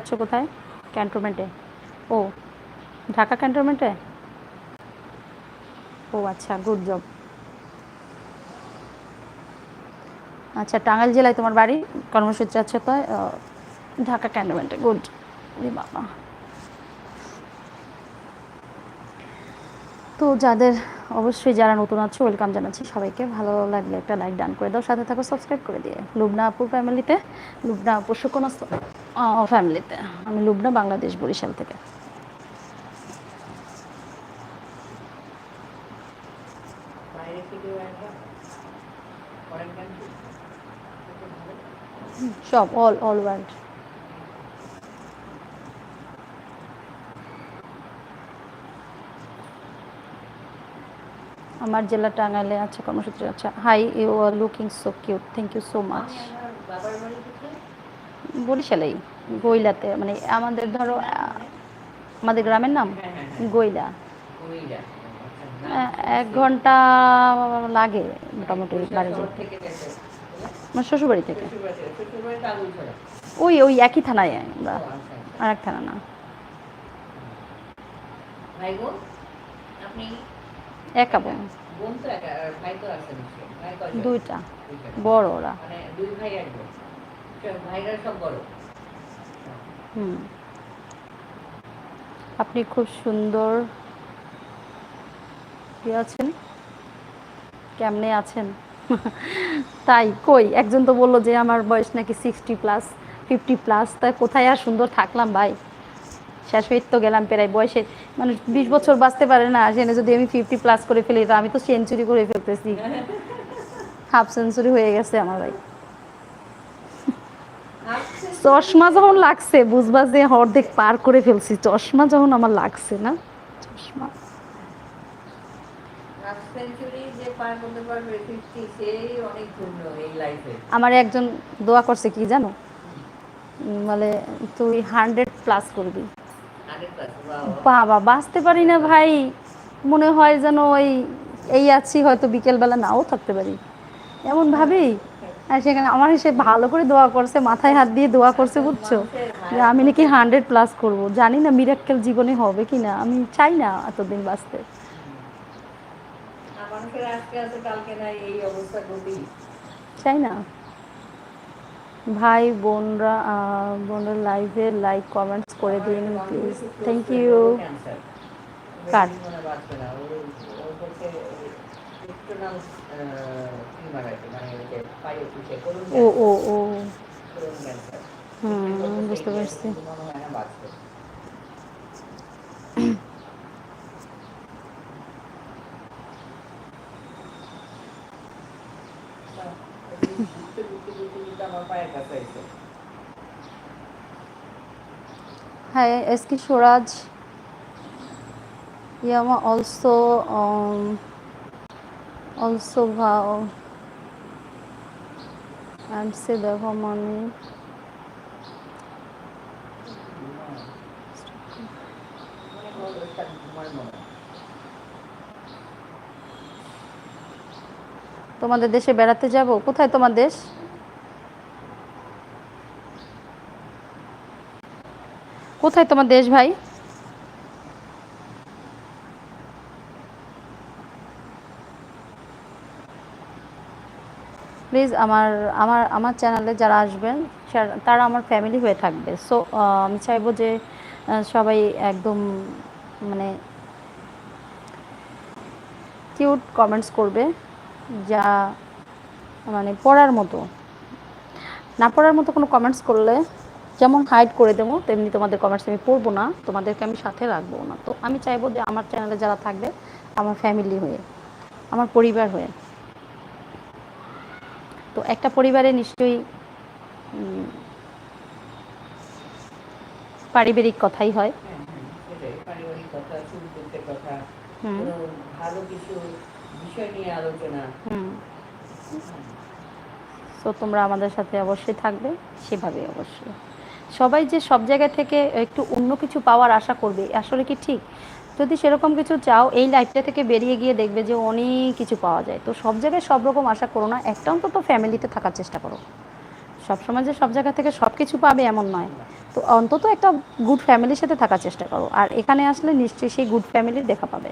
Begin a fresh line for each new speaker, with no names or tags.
আছো কোথায়? ক্যান্টনমেন্টে ও, ঢাকা ক্যান্টনমেন্টে ও আচ্ছা গুড জব আচ্ছা টাঙ্গাইল জেলায় তোমার বাড়ি? কর্মসূত্রে আছে তো ঢাকা ক্যান্টনমেন্টে গুড বাবা। তো যাদের অবশ্যই যারা নতুন আছো ওয়েলকাম জানাচ্ছি সবাইকে। ভালো লাগলে একটা লাইক ডান করে দাও, সাথে থাকো সাবস্ক্রাইব করে দিয়ে। লুবনা আপুর ফ্যামিলিতে লুবনা আপুর সুকোনা ফ্যামিলিতে আমি লুবনা বাংলাদেশ বরিশাল থেকে। সব অল অল ওয়ার্ল্ড আমার জেলা টাঙ্গাইলে আছে কর্মসূত্রে আচ্ছা hi you are looking so cute thank you so much বরিশালেই গৈলাতে মানে আমাদের ধরো আমাদের গ্রামের নাম
হ্যাঁ হ্যাঁ হ্যাঁ।
গৈলা
ওইটা
আহ, এক ঘণ্টা লাগে মোটামুটি বাড়ি যেতে আমার শ্বশুরবাড়ি থেকে। ওই ওই একই থানায় আমরা।
আচ্ছা, আচ্ছা।
আর এক থানা না। একা বোন? দুইটা। বড় ওরা।
মানে দুই ভাই এক
আপনি খুব সুন্দর। আছেন? কেমনে আছেন? তাই, কই? একজন তো বলল যে আমার বয়স নাকি সিক্সটি প্লাস ফিফটি প্লাস তাই কোথায় আর সুন্দর থাকলাম ভাই? শেষ হয়ে তো গেলাম প্রায় বয়সে। মানে বিশ বছর বাঁচতে পারে না সেখানে যদি আমি ফিফটি প্লাস করে ফেলি, তো আমি তো সেঞ্চুরি করে ফেলতেছি। হাফ সেঞ্চুরি হয়ে গেছে আমার ভাই। চশমা যখন লাগছে বুঝবা যে অর্ধেক পার করে ফেলছি। চশমা যখন আমার লাগছে না চশমা। আমার একজন দোয়া করছে কি জানো? মানে তুই হান্ড্রেড প্লাস করবি। বাবা বাঁচতে পারি না ভাই। মনে হয় যেন ওই এই আছি হয়তো বিকেলবেলা নাও থাকতে পারি। এমন ভাবেই আর সেখানে আমার সে ভালো করে দোয়া করছে মাথায় হাত দিয়ে দোয়া করছে বুঝছ? যে আমি নাকি হান্ড্রেড প্লাস করব। জানি না মিরাক্কেল জীবনে হবে কি না আমি চাই না এতদিন বাঁচতে। চাই না। ভাই বোনরা বোনরা লাইভে লাইক কমেন্টস করে দিন প্লিজ থ্যাংক ইউ কার?
নাম টিউমার আছে মানে ওই যে পায়ে পিছে করুন
ও ও ও
করুন ক্যান্সার
হুম বুঝতে পারছি
মনে হয় না বাঁচবে
Hi, Eski also um, also vow and say the
হয়।
তোমাদের দেশে বেড়াতে যাব? কোথায় তোমার দেশ? কোথায় তোমার দেশ ভাই? প্লিজ আমার আমার আমার চ্যানেলে যারা আসবেন তারা আমার ফ্যামিলি হয়ে থাকবে। সো আমি চাইব যে সবাই একদম মানে কিউট কমেন্টস করবে, যা মানে পড়ার মতো। না পড়ার মতো কোনো কমেন্টস করলে যেমন হাইড করে দেবো, তেমনি তোমাদের কমেন্টস আমি পড়ব না, তোমাদেরকে আমি সাথে রাখব না। তো আমি চাইব যে আমার চ্যানেলে যারা থাকবে, আমার ফ্যামিলি হয়ে, আমার পরিবার হয়ে। তো একটা পরিবারে নিশ্চয়ই পারিবারিক কথাই হয়।
হ্যাঁ, হ্যাঁ, পারিবারিক কথা সুখ কথা
হুম।
ভালো কিছু বিষয় নিয়ে আলোচনা।
হুম। সো তোমরা আমাদের সাথে অবশ্যই থাকবে সেভাবে অবশ্যই। সবাই যে সব জায়গা থেকে একটু অন্য কিছু পাওয়ার আশা করবে আসলে কি ঠিক? যদি সেরকম কিছু চাও, এই লাইফটা থেকে বেরিয়ে গিয়ে দেখবে যে অনেক কিছু পাওয়া যায়। তো সব জায়গায় সব রকম আশা করো না, একটা অন্তত ফ্যামিলিতে থাকার চেষ্টা করো। সবসময় যে সব জায়গা থেকে সব কিছু পাবে এমন নয়। তো অন্তত একটা গুড ফ্যামিলির সাথে থাকার চেষ্টা করো। আর এখানে আসলে নিশ্চয়ই সেই গুড ফ্যামিলির দেখা পাবে।